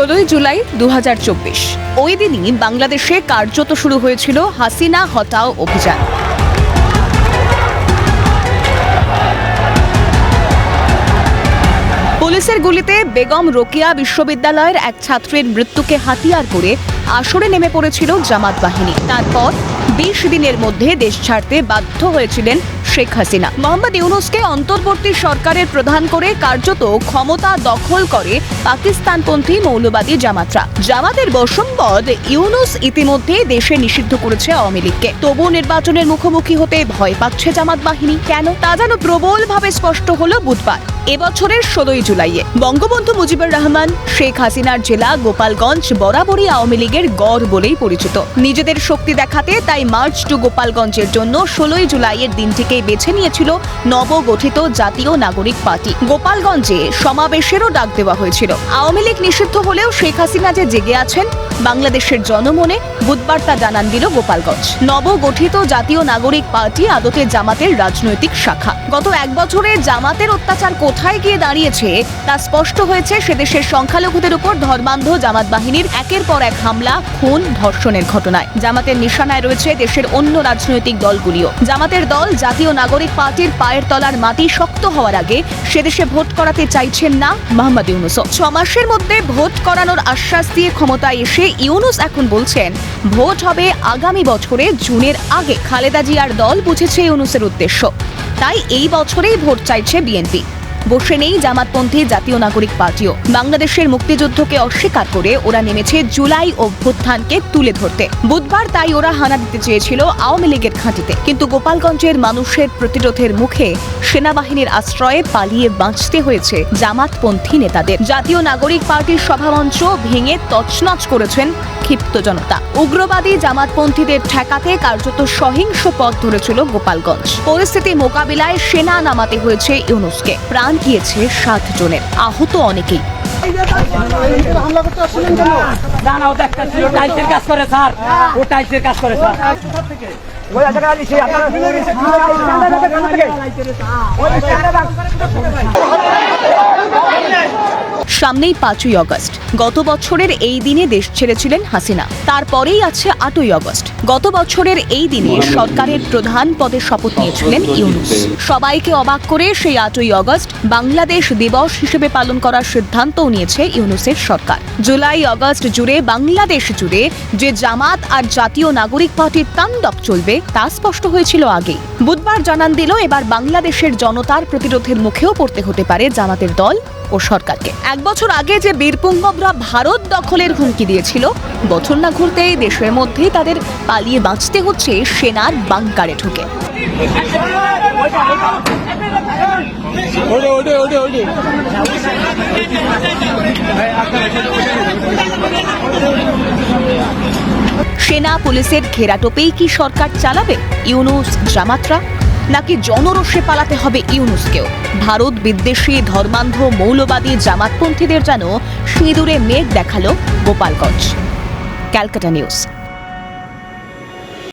ষোলোই জুলাই দু ওই দিনই বাংলাদেশে কার্যত শুরু হয়েছিল হাসিনা হটাও অভিযান। পুলিশের গুলিতে বেগম রোকিয়া বিশ্ববিদ্যালয়ের এক ছাত্রের মৃত্যুকে হাতিয়ার করে আসরে নেমে পড়েছিল জামাত বাহিনী। তারপর বিশ দিনের মধ্যে দেশ ছাড়তে বাধ্য হয়েছিলেন শেখ হাসিনা। মোহাম্মদ ইউনুসকে অন্তর্বর্তী সরকারের প্রধান করে কার্যত ক্ষমতা দখল করে পাকিস্তানপন্থী মৌলবাদী জামাতরা। জামাতের বসম্পদ ইউনুস ইতিমধ্যে দেশে নিষিদ্ধ করেছে আওয়ামী লীগকে। তবু নির্বাচনের মুখোমুখি হতে ভয় পাচ্ছে জামাত বাহিনী। কেন? তা যেন প্রবলভাবে স্পষ্ট হলো বুধবার, এবছরের ষোলোই জুলাইয়ে। বঙ্গবন্ধু মুজিবুর রহমান, শেখ হাসিনার জেলা গোপালগঞ্জ বরাবরই আওয়ামী লীগের গড় বলেই পরিচিত। নিজেদের শক্তি দেখাতে তাই মার্চ টু গোপালগঞ্জের জন্য ষোলোই জুলাইয়ের দিনটিকেই বেছে নিয়েছিল নবগঠিত জাতীয় নাগরিক পার্টি। গোপালগঞ্জে সমাবেশেরও ডাক দেওয়া হয়েছিল। আওয়ামী লীগ নিষিদ্ধ হলেও শেখ হাসিনা যে জেগে আছেন, বাংলাদেশের জনমনে বুধবার তা জানান দিল গোপালগঞ্জ। নবগঠিত জাতীয় নাগরিক পার্টি আদতে জামাতের রাজনৈতিক শাখা। গত এক বছরে জামাতের অত্যাচার কোথায় গিয়ে দাঁড়িয়েছে, তা স্পষ্ট হয়েছে সেদেশের সংখ্যালঘুদের উপর ধর্মান্ধ জামাত বাহিনীর একের পর এক হামলা, খুন, ধর্ষণের ঘটনায়। জামাতের নিশানায় রয়েছে দেশের অন্য রাজনৈতিক দলগুলিও। জামাতের দল জাতীয় নাগরিক পার্টির পায়ের তলার মাটি শক্ত হওয়ার আগে সেদেশে ভোট করাতে চাইছেন না মোহাম্মদ ইউনুস। ছ মাসের মধ্যে ভোট করানোর আশ্বাস দিয়ে ক্ষমতায় এসে ইউনুস এখন বলছেন, ভোট হবে আগামী বছরে জুনের আগে। খালেদা জিয়ার দল বুঝেছে ইউনুসের উদ্দেশ্য। তাই এই বছরেই ভোট চাইছে বিএনপি। বসে নেই জামাতপন্থী জাতীয় নাগরিক পার্টিও। বাংলাদেশের মুক্তিযুদ্ধকে অস্বীকার করে ওরা নেমেছে জুলাই অভ্যুত্থানকে তুলে ধরতে। বুধবার তাই ওরা হানা দিতে চেয়েছিল আওয়ামী লীগের ঘাঁটিতে। কিন্তু গোপালগঞ্জের মানুষের প্রতিরোধের মুখে সেনাবাহিনীর আশ্রয়ে পালিয়ে বাঁচতে হয়েছে জামাতপন্থী নেতাদের। জাতীয় নাগরিক পার্টির সভামঞ্চ ভেঙে তছনছ করেছেন ক্ষিপ্ত জনতা। উগ্রবাদী জামাতপন্থীদের ঠেকাতে কার্যত সহিংস পথ ধরেছিল গোপালগঞ্জ। পরিস্থিতি মোকাবিলায় সেনা নামাতে হয়েছে ইউনুসকে। প্রাণ গিয়েছে সাত জনের। আহত অনেকেই। ওই সামনেই পাঁচই অগস্ট। গত বছরের এই দিনে দেশ ছেড়েছিলেন হাসিনা। তারপরেই আছে আটই অগস্ট। গত বছরের এই দিনে সরকারের প্রধান পদে শপথ নিয়েছিলেন ইউনুস। সবাইকে অবাক করে সেই আটই অগস্ট বাংলাদেশ দিবস হিসেবে পালন করার সিদ্ধান্তও নিয়েছে ইউনুসের সরকার। জুলাই অগস্ট জুড়ে বাংলাদেশ জুড়ে যে জামাত আর জাতীয় নাগরিক পার্টির তাণ্ডব চলবে তা স্পষ্ট হয়েছিল আগেই। বুধবার জানান দিল, এবার বাংলাদেশের জনতার প্রতিরোধের মুখেও পড়তে হতে পারে জামাতের দল ও সরকারকে। এক বছর আগে যে বীরপুঙ্গবরা ভারত দখলের হুমকি দিয়েছিল, বছর না ঘুরতেই দেশের মধ্যেই তাদের পালিয়ে বাঁচতে হচ্ছে সেনার বাংকারে ঢুকে। সেনা পুলিশের ঘেরাটোপেই কি সরকার চালাবে? ইউনুস, জামাতরা নাকি জনরোষে পালাতে হবে ইউনুসকেও? ভারত, বিদ্বেষী, ধর্মান্ধ, মৌলবাদী, জামাতপন্থীদের যেন সিঁদুরে মেঘ দেখাল গোপালগঞ্জ। ক্যালকাটা নিউজ।